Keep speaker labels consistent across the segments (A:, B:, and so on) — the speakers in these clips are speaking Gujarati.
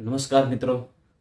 A: નમસ્કાર મિત્રો.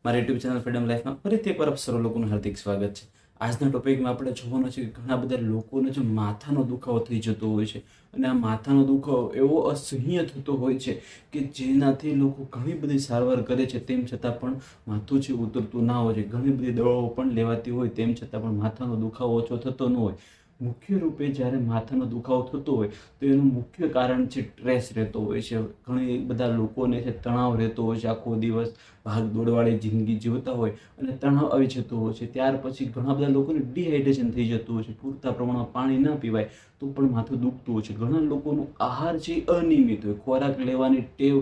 A: મારી યુટ્યુબ ચેનલ ફ્રીડમ લાઈફમાં ફરીથી એકવાર આપ સર્વ લોકોનું હાર્દિક સ્વાગત છે. આજના ટોપિકમાં આપણે જોવાનું છે કે ઘણા બધા લોકોને જે માથાનો દુખાવો થઈ જતો હોય છે અને આ માથાનો દુખાવો એવો અસહ્ય થતો હોય છે કે જેનાથી લોકો ઘણી બધી સારવાર કરે છે. તેમ છતાં પણ માથું છે ઉતરતું ના હોય છે, ઘણી બધી દવાઓ પણ લેવાતી હોય, તેમ છતાં પણ માથાનો દુખાવો ઓછો થતો ન હોય. મુખ્ય રૂપે જ્યારે માથાનો દુખાવો થતો હોય, તો એનું મુખ્ય કારણ છે સ્ટ્રેસ રહેતો હોય છે. ઘણી બધા લોકોને છે તણાવ રહેતો હોય છે, આખો દિવસ ભાગ દોડવાળી જિંદગી જીવતા હોય અને તણાવ આવી જતો હોય છે. ત્યાર પછી ઘણા બધા લોકોને ડિહાઇડ્રેશન થઈ જતું હોય છે. પૂરતા પ્રમાણમાં પાણી ન પીવાય તો પણ માથું દુખતું હોય છે. ઘણા લોકોનું આહાર છે અનિયમિત હોય. ખોરાક લેવાની ટેવ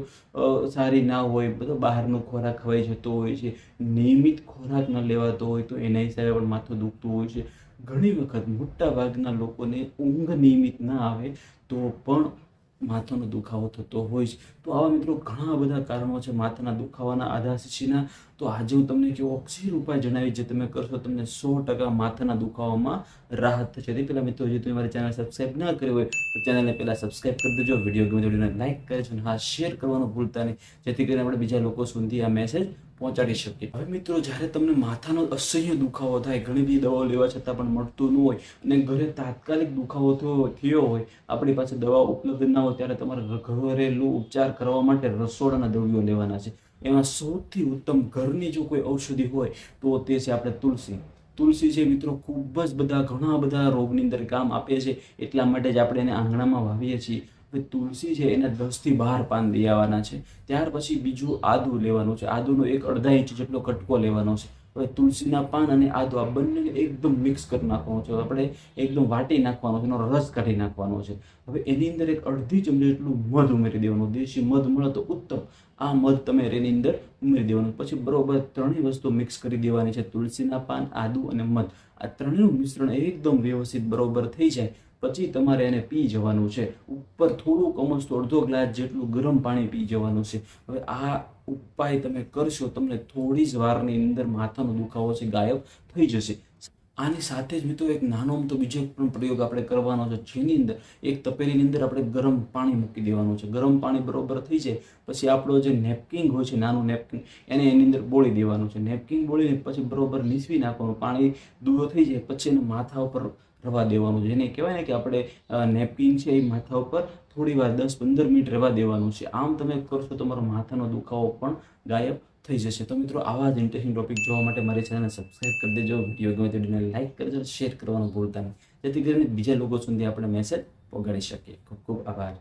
A: સારી ના હોય, બધો બહારનો ખોરાક ખવાઈ જતો હોય છે. નિયમિત ખોરાક ન લેવાતો હોય તો એના હિસાબે પણ માથું દુખતું હોય છે. ઘણી વખત મોટા ભાગના લોકોને ઊંઘ નિયમિત ના આવે તો પણ માથાનો દુખાવો થતો હોય છે. તો આવા મિત્રો ઘણા બધા કારણો છે માથાના દુખાવાના આધારશીના તો આજે હું તમને જે અક્ષીર ઉપાય જણાવી જે તમે કરશો તમને સો ટકા માથાના દુખાવામાં રાહત થશે. તે પહેલાં મિત્રો, હજી તમે મારી ચેનલ સબસ્ક્રાઈબ ના કરી હોય, તો ચેનલને પહેલાં સબસ્ક્રાઈબ કરી દેજો. વીડિયો ગમે તો વિડીયોને કરે છે અને હા, શેર કરવાનું ભૂલતા નહીં. જેથી કરીને આપણે બીજા લોકો સુધી આ મેસેજ પહોંચાડી શકીએ. હવે મિત્રો, જ્યારે તમને માથાનો અસહ્ય દુખાવો થાય, ઘણી બધી દવાઓ લેવા છતાં પણ મળતું ન હોય અને ઘરે તાત્કાલિક દુખાવો થયો થયો હોય, આપણી પાસે દવા ઉપલબ્ધ ના હોય, ત્યારે તમારે ઘરેલું ઉપચાર કરવા માટે રસોડાના દ્રવ્યો લેવાના છે. એમાં સૌથી ઉત્તમ ઘરની જો કોઈ ઔષધિ હોય, તો તે છે આપણે તુલસી. તુલસી છે મિત્રો, ખૂબ જ બધા ઘણા બધા રોગની અંદર કામ આપે છે. એટલા માટે જ આપણે એને આંગણામાં વાવીએ છીએ. હવે તુલસી છે એને દસથી બાર પાન દઈ આવવાના છે. ત્યાર પછી બીજું આદુ લેવાનું છે. આદુનો એક અડધા ઇંચ જેટલો કટકો લેવાનો છે. હવે તુલસીના પાન અને આદુ આ બંનેને એકદમ મિક્સ કરી નાખવાનું છે. આપણે એકદમ વાટી નાખવાનો છે એનો રસ કાઢી નાખવાનો છે. હવે એની અંદર એક અડધી ચમચી જેટલું મધ ઉમેરી દેવાનું. દેશી મધ મળે તો ઉત્તમ. આ મધ તમે એની અંદર ઉમેરી દેવાનું. પછી બરોબર ત્રણેય વસ્તુ મિક્સ કરી દેવાની છે. તુલસીના પાન, આદુ અને મધ. આ ત્રણેયનું મિશ્રણ એકદમ વ્યવસ્થિત બરોબર થઈ જાય. પછી તમારે એને પી જવાનું છે. ઉપર થોડુંક અમસ્તો અડધો ગ્લાસ જેટલું ગરમ પાણી પી જવાનું છે. હવે આ ઉપાય તમે કરશો, તમને થોડી જ વારની અંદર માથાનો દુખાવો છે, ગાયબ થઈ જશે. આની સાથે જ મિત્રો એક નાનો તો બીજો પણ પ્રયોગ આપણે કરવાનો છે. જેની અંદર એક તપેલીની અંદર આપણે ગરમ પાણી મૂકી દેવાનું છે. ગરમ પાણી બરોબર થઈ જાય, પછી આપણો જે નેપકિંગ હોય છે, નાનું નેપકિંગ એને એની અંદર બોળી દેવાનું છે. નેપકિંગ બોળીને પછી બરોબર નીસવી નાખવાનું. પાણી દૂરો થઈ જાય, પછી એને માથા ઉપર રવા દેવાનું એને કહેવાય ને કે આપણે નેપકિન છે એ માથા ઉપર થોડી વાર દસ પંદર મિનિટ રહેવા દેવાનું છે. આમ તમે કરશો તમારો માથાનો દુખાવો પણ ગાયબ થઈ જશે. તો મિત્રો, આવા જ ઇન્ટરેસ્ટિંગ ટોપિક જોવા માટે મારી ચેનલને સબસ્ક્રાઈબ કરી દેજો. વીડિયો ગમે તો વિડીયોને લાઈક કરજો શેર કરવાનું ભૂલતા નહીં. જેથી કરીને બીજા લોકો સુધી આપણે મેસેજ પહોંચાડી શકીએ. ખૂબ ખૂબ આભાર.